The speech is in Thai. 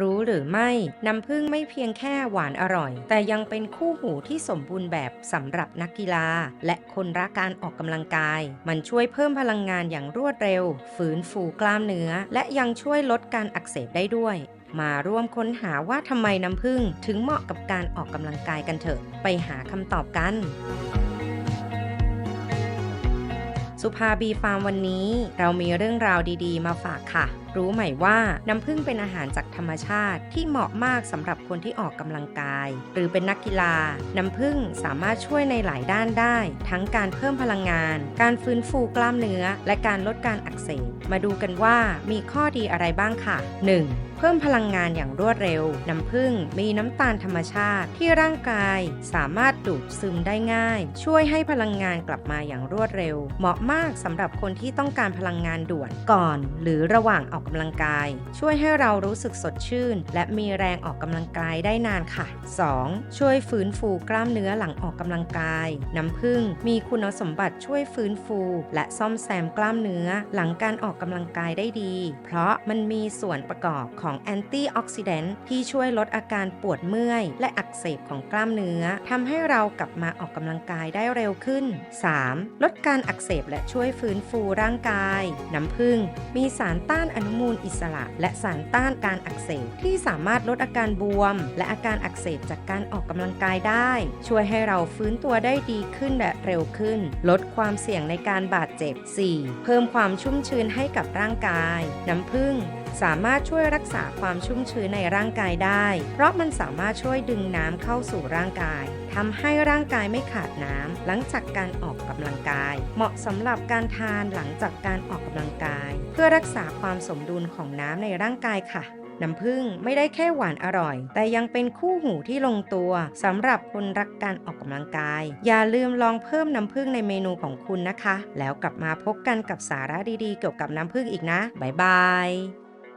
รู้หรือไม่ น้ำผึ้งไม่เพียงแค่หวานอร่อย แต่ยังเป็นคู่หูที่สมบูรณ์แบบสำหรับนักกีฬา และคนรักการออกกำลังกาย มันช่วยเพิ่มพลังงานอย่างรวดเร็วฝืนฟูกล้ามเนื้อ และยังช่วยลดการอักเสบได้ด้วยมาร่วมค้นหาว่าทำไมน้ำผึ้งถึงเหมาะกับการออกกำลังกายกันเถอะ ไปหาคำตอบกัน สุภาบีฟาร์มวันนี้เรามีเรื่องราวดีๆ มาฝากค่ะรู้ไหมว่าน้ำผึ้งเป็นอาหารจากธรรมชาติที่เหมาะมากสำหรับคนที่ออกกำลังกาย หรือเป็นนักกีฬา น้ำผึ้งสามารถช่วยในหลายด้านได้ ทั้งการเพิ่มพลังงาน การฟื้นฟูกล้ามเนื้อ และการลดการอักเสบมาดูกันว่ามีข้อดีอะไรบ้างค่ะ 1. เพิ่มพลังงานอย่างรวดเร็ว น้ำผึ้งมีน้ำตาลธรรมชาติที่ร่างกายสามารถดูดซึมได้ง่าย ช่วยให้พลังงานกลับมาอย่างรวดเร็ว เหมาะมากสำหรับคนที่ต้องการพลังงานด่วนก่อน หรือระหว่างออกกำลังกาย ช่วยให้เรารู้สึกสดชื่น และมีแรงออกกำลังกายได้นานค่ะ 2. ช่วยฟื้นฟูกล้ามเนื้อหลังออกกำลังกาย น้ำผึ้งมีคุณสมบัติช่วยฟื้นฟู และซ่อมแซมกล้ามเนื้อ หลังการออกกำลังกายได้ดี เพราะมันมีส่วนประกอบของแอนตี้ออกซิแดนต์ที่ช่วยลดอาการปวดเมื่อย และอักเสบของกล้ามเนื้อทำให้เรากลับมาออกกำลังกายได้เร็วขึ้น 3. ลดการอักเสบและช่วยฟื้นฟูร่างกาย น้ำผึ้งมีสารต้านอนุมูลอิสระ และสารต้านการอักเสบที่สามารถลดอาการบวม และอาการอักเสบจากการออกกำลังกายได้ ช่วยให้เราฟื้นตัวได้ดีขึ้นและเร็วขึ้น ลดความเสี่ยงในการบาดเจ็บ 4. เพิ่มความชุ่มชื้นให้กับร่างกาย น้ำผึ้ง สามารถช่วยรักษาความชุ่มชื้นในร่างกายได้ เพราะมันสามารถช่วยดึงน้ำเข้าสู่ร่างกายทำให้ร่างกายไม่ขาดน้ำหลังจากการออกกำลังกาย เหมาะสำหรับการทานหลังจากการออกกำลังกาย เพื่อรักษาความสมดุลของน้ำในร่างกายค่ะน้ำผึ้งไม่ได้แค่หวานอร่อย แต่ยังเป็นคู่หูที่ลงตัวสำหรับคนรักการออกกำลังกาย อย่าลืมลองเพิ่มน้ำผึ้งในเมนูของคุณนะคะ แล้วกลับมาพบกันกับสาระดีๆ เกี่ยวกับน้ำผึ้งอีกนะ บ๊ายบาย